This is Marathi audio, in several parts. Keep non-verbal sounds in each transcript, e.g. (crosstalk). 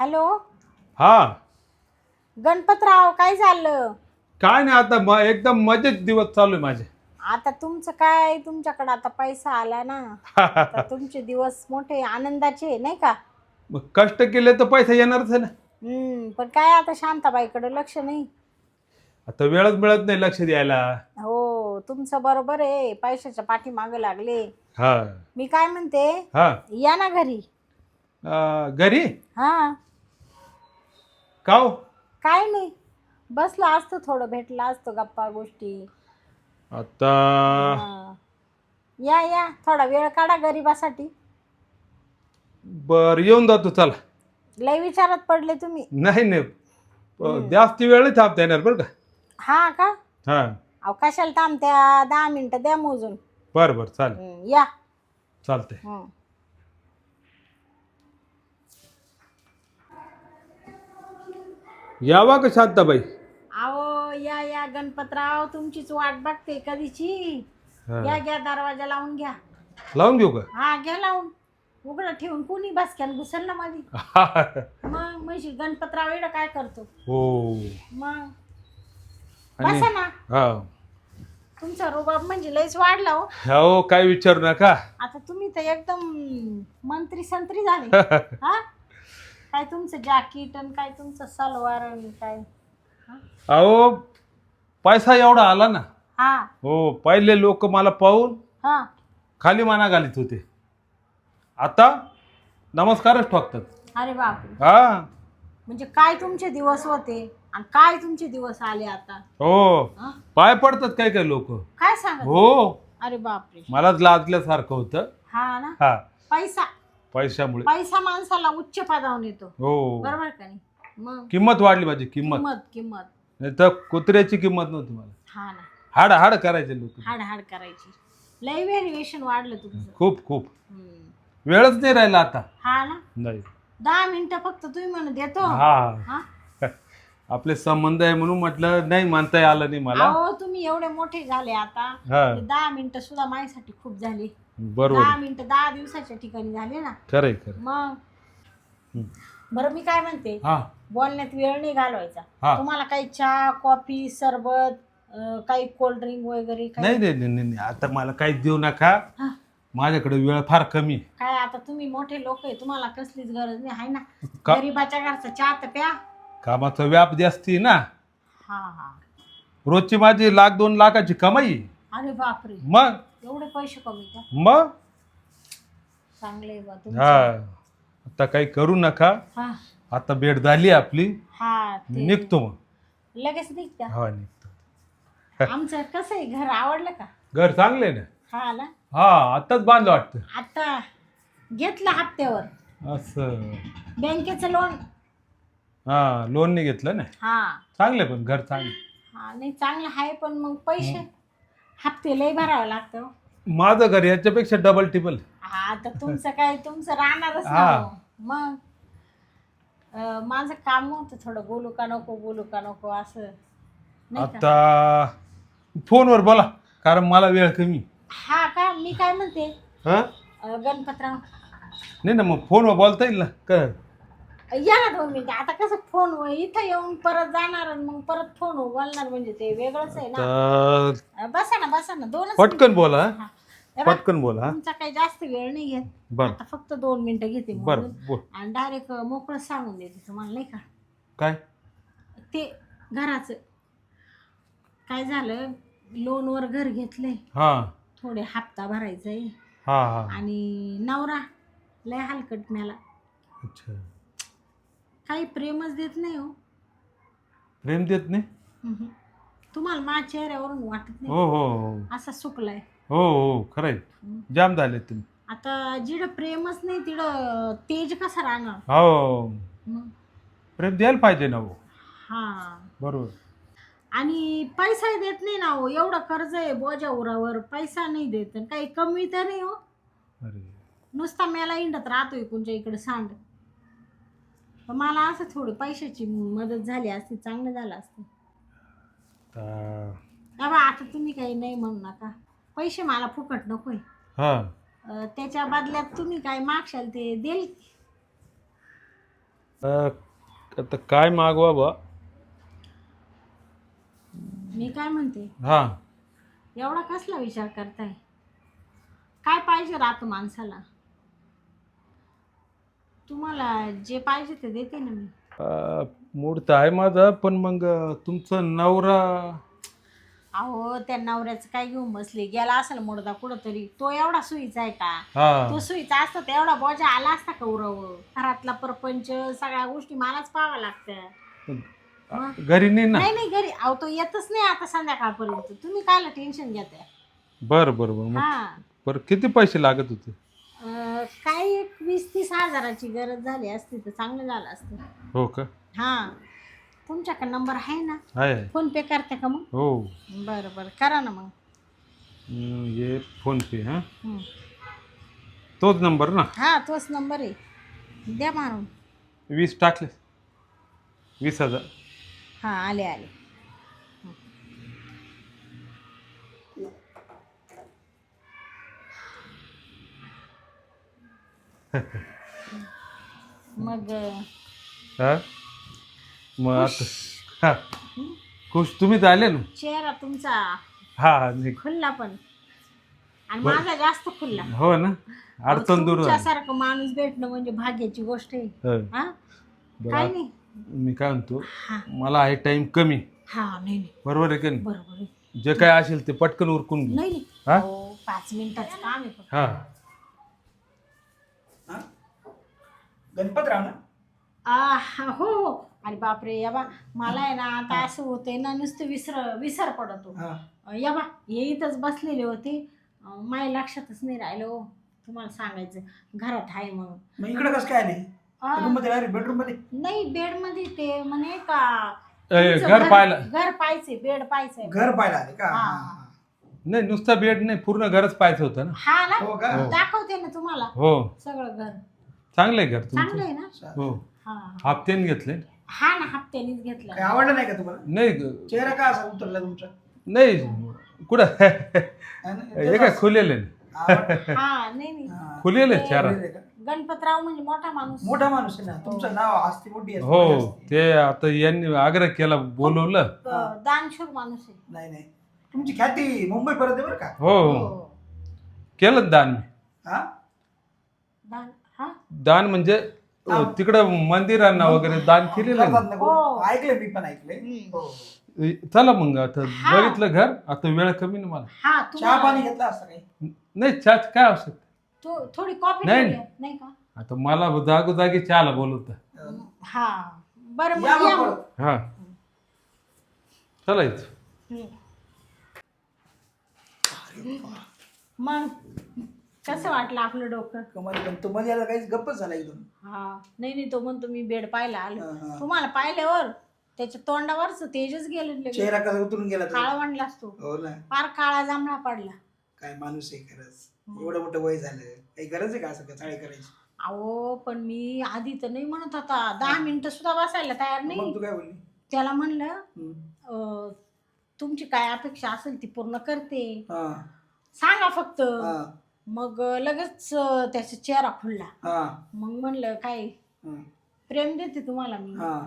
हॅलो? हा. गणपतराव काय झालं? काय नाही आता म एकदम मजेत दिवस चालू आहे माझे. आता तुमचं काय? तुमच्याकडे आता पैसा आला ना. (laughs) आता तुमचे दिवस मोठे आनंदाचे नाही का? मग कष्ट केले तर पैसा येणारच आहे ना. हम्म पण काय आता शांताबाईकडे लक्ष नाही. आता वेळच मिळत नाही लक्ष द्यायला. हो तुमचं बरोबर आहे. पैशाच्या पाठीमागे लागले. हा. मी काय म्हणते? हा. या ना घरी. अं, घरी? हा. का हो? काय नाही. बसला असतो थोडं भेटला असतो गप्पा गोष्टी. आता हा. या या. थोडा वेळ काढा गरीबासाठी. बर येऊन जातो चला. लय विचारात पडले तुम्ही. नाही नाही. अं, जास्ती वेळ थांबता येणार बरं का? हा का? हा. अहो कशाला थांबत्या? दहा मिनिटं द्या मोजून. बरं बरं चालेल. या. चालतंय. यावा का शांताबाई? अहो या या गणपतराव तुमचीच वाट बघते कधीची. हा. या घ्या दरवाजा लावून घ्या. लावून घेऊ का? हा घ्या लावून. उघडं ठेवून कुणी बसक्यान घुसल ना मध्ये (laughs) मग म्हशी गणपतराव एवढं काय करतो? हो. मग? आणि बसा ना. हा. तुमचा रुबाब म्हणजे लयच वाढला हो. हो काय विचारू नका. आता तुम्ही तर एकदम मंत्री संत्री झाले. (laughs) हा? काय तुमचं जॅकेट आणि काय तुमचं सलवार आणि काय? अहो पैसा एवढा आला ना. हा. हो पहिले लोक मला पाहून हा. खाली माना घालीत होते. आता नमस्कारच ठोकतात. अरे बापरे. हा. म्हणजे काय तुमचे दिवस होते आणि काय तुमचे दिवस आले आता? हो. हा? पाय पडतात काय काय लोक. काय सांगत हो. अरे बापरे. मलाच लाजल्यासारखं होतं. हा ना? हा. पैसा. पैशामुळे. पैसा माणसाला उच्च पदावर येतो. हो. बरोबर का नाही? मग? किंमत वाढली माझी किंमत. किंमत किंमत. नाही तर कुत्र्याची किंमत नव्हती मला. हा ना. हाड हाड करायचे लोक. हाड हाड करायची. लय व्हॅल्युएशन वाढलं तुमचं. खूप खूप. हम्म. वेळच नाही राहिला आता. हा ना? नाही. दहा मिनिटं फक्त तुम्ही म्हणून देतो. हा. हा? (laughs) आपले संबंध आहे म्हणून म्हटलं नाही मानता आलं नाही मला. अहो तुम्ही एवढे मोठे झाले आता. हा. ते दहा मिनिटं सुद्धा माझ्यासाठी खूप झाली. बरोबर दहा मिनिटं दहा दिवसाच्या ठिकाणी झाले ना. खरंय खरं मग? हम्म. बरं मी काय म्हणते? हा. बोलण्यात वेळ नाही घालवायचा. हा. तुम्हाला काही चहा कॉफी सरबत अं, काही कोल्ड्रिंक वगैरे काही? नाही नाही नाही नाही आता मला काहीच देऊ नका. हा. माझ्याकडे वेळ फार कमी आहे. काय आता तुम्ही मोठे लोक आहे तुम्हाला कसलीच गरज नाही आहे ना? गरीबाच्या घरचा चहा तर प्या. कामाचा व्याप जास्ती आहे ना. हा हा. रोजची माझी लाख दोन लाखाची कमाई आहे. अरे बापरे. मग? एवढे पैसे कमी का? मग? चांगले बा हा. आता काही करू नका. हा. आता भेट झाली आपली. हा ते. निघतो मग. लगेच निघत्या. हा निघतो. (laughs) आमचं कसं आहे घर आवडलं का? घर चांगलं ना? हा ना? हा आताच बांधलं वाटतं. आता घेतलं हप्त्यावर. असं. बँकेचं लोन हा लोन नाही घेतलं ना? हा. चांगलं पण घर चांगलं हा नाही चांगलं आहे पण मग पैसे. हप्ते लय भरावं लागतं हो. माझं घर याच्यापेक्षा डबल टिबल हा तर तुमचं काय तुमचं राहणारच ना हा. हो. मग अं, माझं काम होतं थोडं बोलू का नको बोलू का नको असं. नाही का? आता फोनवर बोला कारण मला वेळ कमी. हा का? मी काय म्हणते? हा? अं, गणपतराव. नाही ना मग फोनवर बोलता येईल ना का या ना दोन मिनिटं. आता कसं फोन इथं येऊन परत जाणार आणि मग परत फोन बोलणार म्हणजे ते वेगळंच आहे ना. तर बसा ना बसा ना. दोनच पटकन बोला. हा. हे बघ, पटकन बोला. हा. तुमचा काही जास्त वेळ नाही घेत बर. आता फक्त दोन मिनिटं घेते बर म्हणून. बोल. आणि डायरेक्ट मोकळं सांगून देते तुम्हाला नाही का? काय? ते घराचं. काय झालं? लोनवर घर घेतलंय. हा. थोडे हप्ता भरायचा आहे हा हा. आणि नवरा लय हलकट मला. अच्छा. काही प्रेमच देत नाही हो. प्रेम देत नाही? हम्म. तुम्हाला माझ्या चेहऱ्यावरून वाटत नाही. हो हो हो. असा सुकलाय. हो हो खरंय. जाम झाले तुम्ही. आता जिडं प्रेमच नाही तिडं तेज कसा राहणार? हो मग? प्रेम द्यायला पाहिजे ना हो. हा. बरोबर. आणि पैसाही देत नाही ना हो एवढं कर्ज आहे बोजा उरावर पैसा नाही देत आणि काही कमी तर नाही हो. अरे. नुसता मेला इंडत राहतोय कोणच्या इकडे सांड. पण मला असं थोडी पैशाची मदत झाली असती चांगलं झालं असतं. आता बाबा आता तुम्ही काही नाही म्हणू नका पैसे मला फुकट नकोय. हा. अं, त्याच्या बदल्यात तुम्ही काय मागशाल ते देईल अं, आता काय मागवा बा? मी काय म्हणते? हा. एवढा कसला विचार करताय? काय पाहिजे राहतो माणसाला? तुम्हाला जे पाहिजे ते देते ना मी. अं, मूड तर आहे माझा पण मग अं, तुमचं नवरा अहो त्या नवऱ्याचं काय घेऊन बसले? गेला असेल मुडदा कुठं तरी तो एवढा सुईचा आहे का? हा. तो सुईचा असता तर एवढा बोजा आला असता का उरव? घरातला परपंच सगळ्या गोष्टी मलाच पाहाव्या लागत्या. घरी नाही ना? नाही नाही घरी. अहो तो येतच नाही आता संध्याकाळपर्यंत. तुम्ही कायला टेन्शन घेताय? बरं बरं बरं. मग हा. बरं किती पैसे लागत होते? काय एक वीस तीस हजाराची गरज झाली असती तर चांगलं झालं असतं. हो का? हा. तुमच्याकडे नंबर आहे ना? आहे. आहे. फोन पे करते का मग? हो. बरं बरं. करा ना मग. हम्म, ये फोन पे हां? हं. तोच नंबर ना? हा तोच नंबर आहे. द्या मारून. वीस टाकले. वीस हजार. हा आले आले. मग हा? मग आता हा. खुश. तुम्हीच आले ना चेहरा तुमचा हा नाही खुल्ला पण. आणि माझा जास्त खुल्ला. हो ना. अडचण दूर झाली. तुमच्यासारखं माणूस भेटणं म्हणजे भाग्याची गोष्ट आहे. हो. हा? बरं, काय नाही. मी काय म्हणतो हा. मला आहे टाइम कमी. हा नाही नाही. बरोबर आहे की नाही? बरोबर आहे. जे काय असेल ते पटकन उरकून घे. नाही नाही. हा? हो, पाच मिनिटाचं काम आहे फक्त. हा? गणपतराव ना आ, हा, हो हो. अरे बापरे या बा. मला आहे ना आता असं होतंय ना नुसतं विसर विसर पडतो. हा. अ, या बा हे इथंच बसलेले होते. अ, माझ्या लक्षातच नाही राहिलं हो. तुम्हाला सांगायचं घरात आहे मग. मग इकडे कसं काय आले? आ, मध्ये डायरेक्ट बेडरूममध्ये नाही बेडमध्ये ते म्हणे का ए, तुमचं घर पाहिलं घर पाहिजे बेड पाहिजे घर पाहायला आले का? हा. हा. नाही नुसता बेड नाही पूर्ण घरच पाहायचं होतं ना. हा ना. हो का? हो. दाखवते ना तुम्हाला. हो. सगळं घर. चांगलं आहे घर चांगलं तुमचं आहे ना? चालेल. हो. हा हप्त्याने घेतले हा ना हप्त्यानीच काय घेतलं आवडलं नाही का तुम्हाला? नाही. ग- चेहरा का असा उतरला तुमचा? नाही. कुठं? हा? हे काय खुलेले आवडलं. हा नाही नाही. हा. खुलेले का? गणपतराव म्हणजे मोठा माणूस. मोठा माणूस आहे ना? तुमचं नाव असते मोठी असते, हो. ते आता यांनी आग्रह केला बोलवलं. अ, दानशूर माणूस आहे. नाही नाही. तुमची ख्याती मुंबई परत आहे बरं का? हो. हो. हो. केलं दान मी. हा दान हा? दान म्हणजे अ, तिकडं मंदिरांना वगैरे दान केलेलं आहे करतात ना हो. ऐकलंय मी पण ऐकलंय हम्म. हो. ना. चला मग आता हा. बघितलं घर आता वेळ कमी ना मला हा चहा पाणी तुम्हाला घेतला असता काही नाही चहा काय आवश्यक थो- थोडी कॉफी नाही. ठेवूया, नाही का आता मला जागोजागी चहाला बोलवत हा बरं या मग या मग मग. परत. हा चला इथं. हम्म. मग कसं वाटलं आपलं डोकं? कमाल पण तो मध्ये आला काहीच गप्पच झाला एकदम हा. नाही नाही तो म्हणतो मी बेड पाहायला आलो. हा. तुम्हाला पाहिल्यावर त्याच्या तोंडावरच तेजच गेलं लगेच. चेहरा कसा उतरून गेला तो. काळा वाढलास तो. हो ना. फार काळा जांभळा पडला. काय माणूस आहे खरंच. एवढं मोठं वय झालं. काही गरज आहे का असं चाळी करायची? अहो पण मी आधी तर नाही म्हणत होता. दहा मिनिटं सुद्धा बसायला तयार नाही. मग तू काय बोलली? त्याला म्हणलं हम्म. अं, तुमची काय अपेक्षा असेल ती पूर्ण करते. हा. सांगा फक्त. हा. मग लगेच अं, त्याचा चेहरा खुलला हा. मग म्हणलं काय हा, प्रेम देते तुम्हाला मी. हा.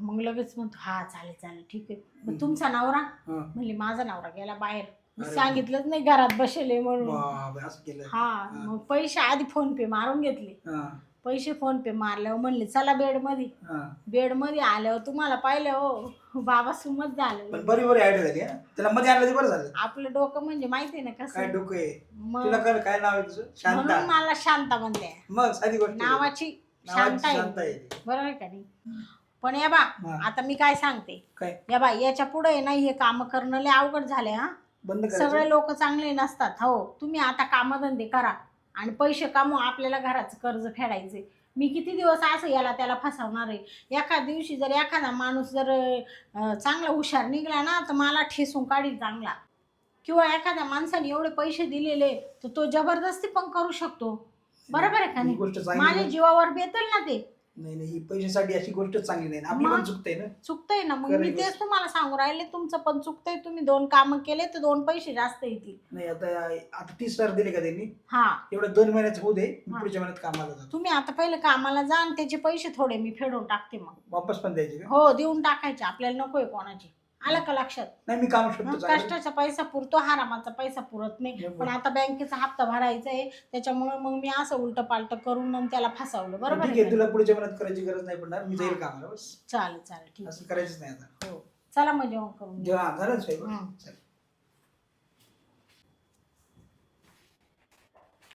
मग लगेच म्हणतो हा चालेल चालेल ठीक आहे. मग तुमचा नवरा? हा. म्हणले माझा नवरा गेला बाहेर. मी अरे सांगितलंच नाही घरात बसले म्हणून. बापरे, असं केलं. हा मग पैसे आधी फोन पे मारून घेतले. हा. पैसे फोन पे मारल्यावर म्हणले चला बेडमध्ये हा. बेडमध्ये आल्यावर तुम्हाला पाहिलं हो. बाबा सुमत झालं. पण बरी बरी आयडिया झाली हा. त्याला मध्ये आणलं ते बरं झालं. आपलं डोकं म्हणजे माहिती आहे ना काय कसं डोकं आहे? मग तुला कर काय नाव आहे तुझं? म्हणून शांता मला शांता म्हणते मग साधी गोष्ट आहे. नावाची नावाची शांता शांता आहे आहे ती. बरोबर आहे का नाही? पण या बा हा. आता मी काय सांगते? काय? या बा याच्यापुढे ना हे काम करणं लय अवघड झाले हा. बंद सगळे लोक चांगले नसतात हो. तुम्ही आता कामधंदे करा. आणि पैसे कामू आपल्याला घराचं कर्ज फेडायचे मी किती दिवस असं याला त्याला फसवणार आहे? एका दिवशी जर एखादा माणूस जर चांगला हुशार निघला ना तर मला ठेसून काढील चांगला. किंवा एखाद्या माणसाने एवढे पैसे दिलेले तर तो जबरदस्ती पण करू शकतो. बरोबर आहे का ही नाही? माझ्या जीवावर बेतेल ना ते. नाही नाही ही पैशासाठी अशी गोष्टच चांगली नाही ना. आपली मग? पण चुकते ना. चुकतंय ना. मग खरं मी आहे तेच तुम्हाला सांगू राहिले तुमचं पण चुकतंय. तुम्ही दोन कामं केले तर दोन पैसे जास्त येतील. नाही आता आता तीस हजार दिले का त्यांनी? हा. एवढं दोन महिन्याचं होऊ दे मी हा. पुढच्या महिन्यात कामाला जातो. तुम्ही आता पहिले कामाला जा आणि त्याचे पैसे थोडे मी फेडून टाकते मग. वापस पण द्यायचे का? हो देऊन टाकायचे. आपल्याला नकोय कोणाची. आलं का लक्षात नाही मी काम. कष्टाचा पैसा पुरतो हरामाचा पैसा पुरत नाही बरोबर. पण आता बँकेचा हप्ता भरायचा आहे त्याच्यामुळे मग मी असं उलट पालट करून मग त्याला फसवलं बरोबर ठीक आहे आहे का? तुला पुढच्या महिन्यात करायची गरज नाही पडणार मी जाईल. कामाला बस चालेल चालेल ठीक असं करायचंच नाही आता आहे हो चला मग जेवण करून घेऊ. जेव्हा झालं स्वयंपाक हं. चल